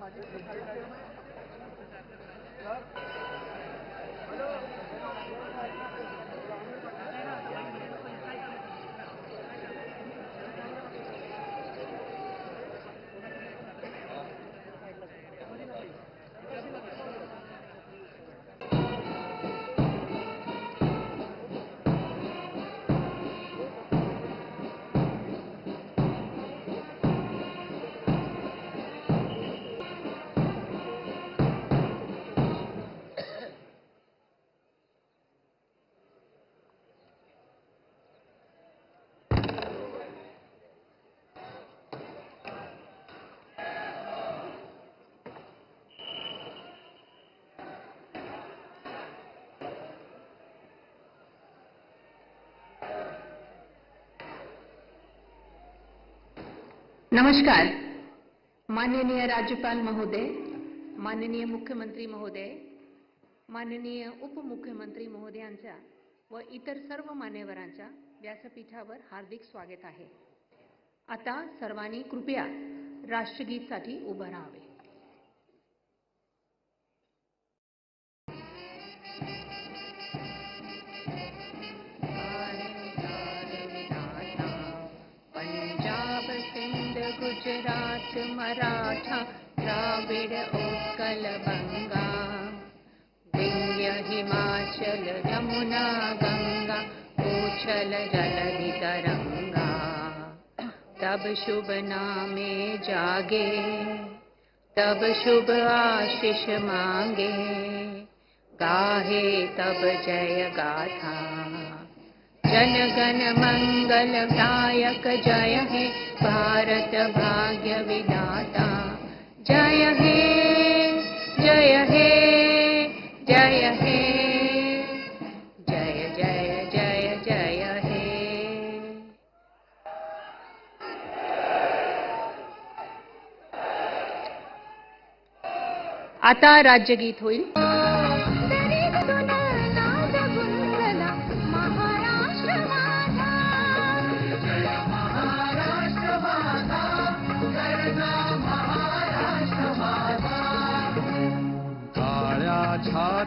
Thank you. नमस्कार. माननीय राज्यपाल महोदय माननीय मुख्यमंत्री महोदय माननीय उपमुख्यमंत्री महोदयांचा व इतर सर्व मान्यवरांच्या व्यासपीठावर हार्दिक स्वागत आहे. आता सर्वांनी कृपया राष्ट्रगीतसाठी उभं राहावे. गुजरात मराठा द्राविड उत्कल बंगा विंध्य हिमाचल यमुना गंगा उछल जलधि तरंगा तब शुभ नामे जागे तब शुभ आशीष मांगे। गाहे तब जय गाथा। जन गण मंगल दायक जय हे भारत भाग्य विधाता जय हे जय हे जय हे। जय जय जय जय हे। आता राज्यगीत होईल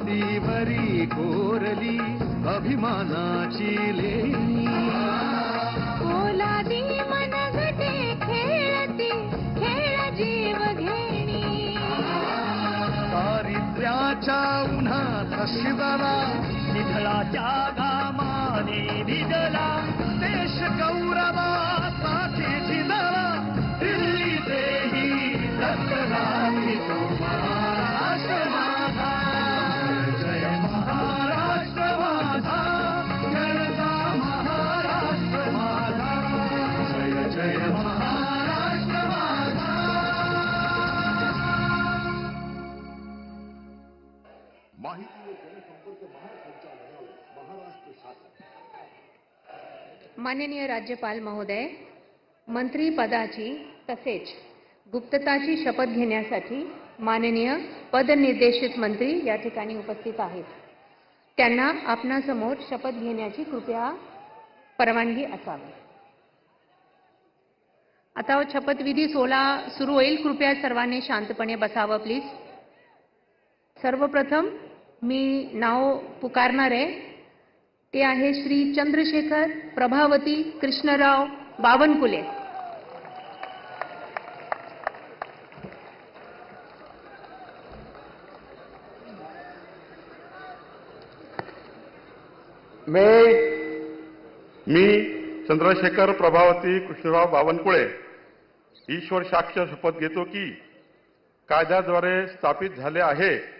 छातीवरी कोरली अभिमानाची लेणी. ओलादी मनगटे खेळती खेळ जीव घेणी. दारिद्र्याच्या उन्हात शिवला निधळाच्या गामाने भिजला माहिती व जनसंपर्क महासंचालनालय महाराष्ट्र शासन. माननीय राज्यपाल महोदय मंत्री पदाची तसेच गुप्तताची शपथ घेण्यासाठी माननीय पदनिर्देशित मंत्री या ठिकाणी उपस्थित आहेत. त्यांना आपणासमोर शपथ घेण्याची कृपया परवानगी असावी. आता हो शपथविधी सोहळा सुरू होईल. कृपया सर्वांनी शांतपणे बसावं प्लीज सर्वप्रथम मी नाव पुकारणार आहे. ते आहे श्री चंद्रशेखर प्रभावती कृष्णराव बावनकुले. मी मी चंद्रशेखर प्रभावती कृष्णराव बावनकुळे ईश्वर साक्ष शपथ घेतो की कायद्याद्वारे स्थापित झाले आहे.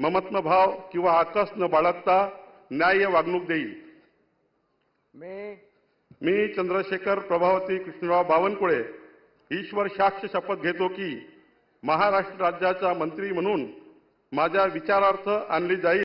ममत्मभाव किंवा आकस न बाळगता न्याय्य वागणूक देईल. मी मी चंद्रशेखर प्रभावती कृष्णराव बावनकुळे ईश्वर साक्ष शपथ घेतो की महाराष्ट्र राज्याचा मंत्री म्हणून माझ्या विचारार्थ आणली जाईल.